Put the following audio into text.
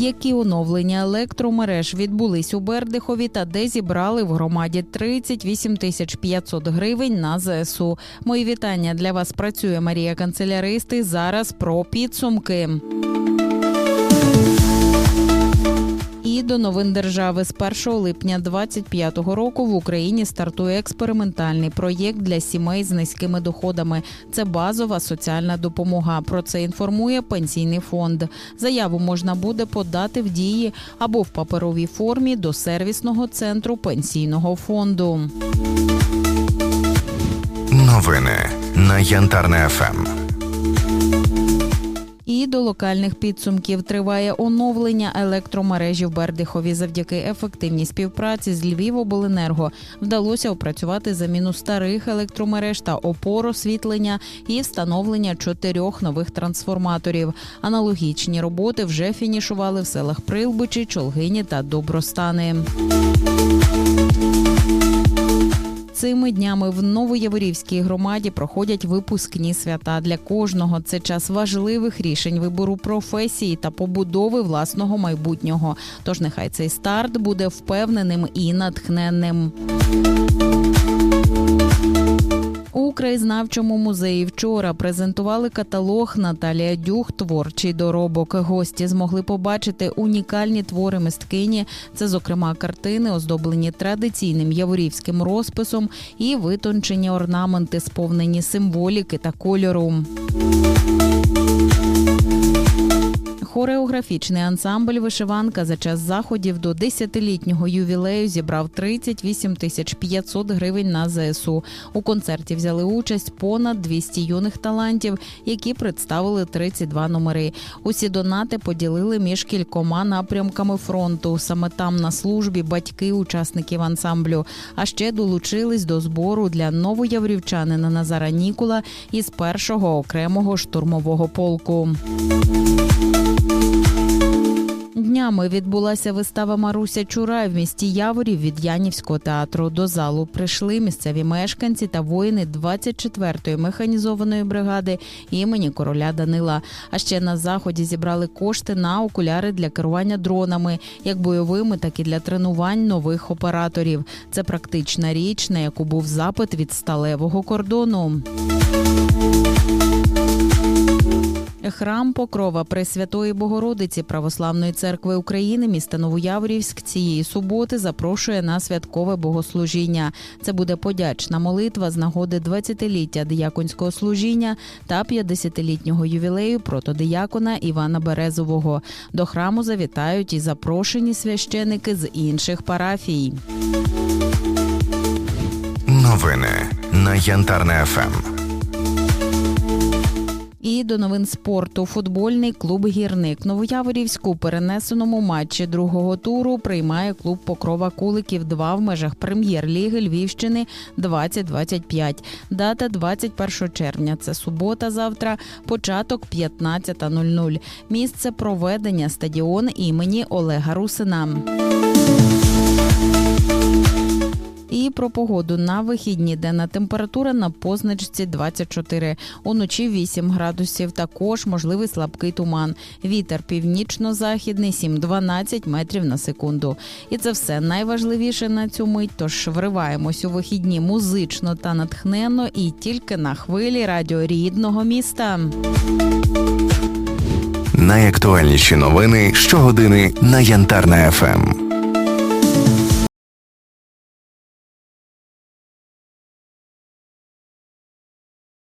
які оновлення електромереж відбулись у Бердихові та де зібрали в громаді 38 тисяч 500 гривень на ЗСУ. Мої вітання для вас працює Марія Канцеляристи. Зараз про підсумки. До новин держави з 1 липня 2025 року в Україні стартує експериментальний проєкт для сімей з низькими доходами. Це базова соціальна допомога. Про це інформує пенсійний фонд. Заяву можна буде подати в дії або в паперовій формі до сервісного центру пенсійного фонду. Новини на Янтарне. ФМ. І до локальних підсумків триває оновлення електромережі в Бердихові. Завдяки ефективній співпраці з Львівобленерго вдалося опрацювати заміну старих електромереж та опор освітлення і встановлення чотирьох нових трансформаторів. Аналогічні роботи вже фінішували в селах Прилбичі, Чолгині та Добростани. Цими днями в Новояворівській громаді проходять випускні свята. Для кожного це час важливих рішень вибору професії та побудови власного майбутнього. Тож нехай цей старт буде впевненим і натхненним. У краєзнавчому музеї вчора презентували каталог Наталія Дюх Творчий доробок. Гості змогли побачити унікальні твори мисткині. Це, зокрема, картини, оздоблені традиційним яворівським розписом і витончені орнаменти, сповнені символіки та кольору. Хореографічний ансамбль Вишиванка за час заходів до 10-літнього ювілею зібрав 38 тисяч 500 гривень на ЗСУ. У концерті взяли участь понад 200 юних талантів, які представили 32 номери. Усі донати поділили між кількома напрямками фронту. Саме там на службі батьки учасників ансамблю. А ще долучились до збору для новояврівчанина Назара Нікула із першого окремого штурмового полку. Днями відбулася вистава Маруся Чурай в місті Яворів від Янівського театру. До залу прийшли місцеві мешканці та воїни 24-ї механізованої бригади імені короля Данила. А ще на заході зібрали кошти на окуляри для керування дронами, як бойовими, так і для тренувань нових операторів. Це практична річ, на яку був запит від сталевого кордону. Храм Покрова Пресвятої Богородиці Православної церкви України міста Новояворівськ цієї суботи запрошує на святкове богослужіння. Це буде подячна молитва з нагоди 20-ліття дияконського служіння та 50-літнього ювілею протодиякона Івана Березового. До храму завітають і запрошені священики з інших парафій. Новини на Янтарне. ФМ. І до новин спорту футбольний клуб Гірник Новояворівську перенесеному матчі другого туру приймає клуб Покрова Куликів 2 в межах прем'єр-ліги Львівщини 2025. Дата 21 червня. Це субота. Завтра, початок 15.00. Місце проведення стадіон імені Олега Русина. Про погоду на вихідні денна температура на позначці 24. Уночі 8 градусів. Також можливий слабкий туман. Вітер північно-західний 7-12 метрів на секунду. І це все найважливіше на цю мить. Тож вриваємось у вихідні музично та натхненно і тільки на хвилі радіо рідного міста. Найактуальніші новини щогодини на Янтарне ФМ.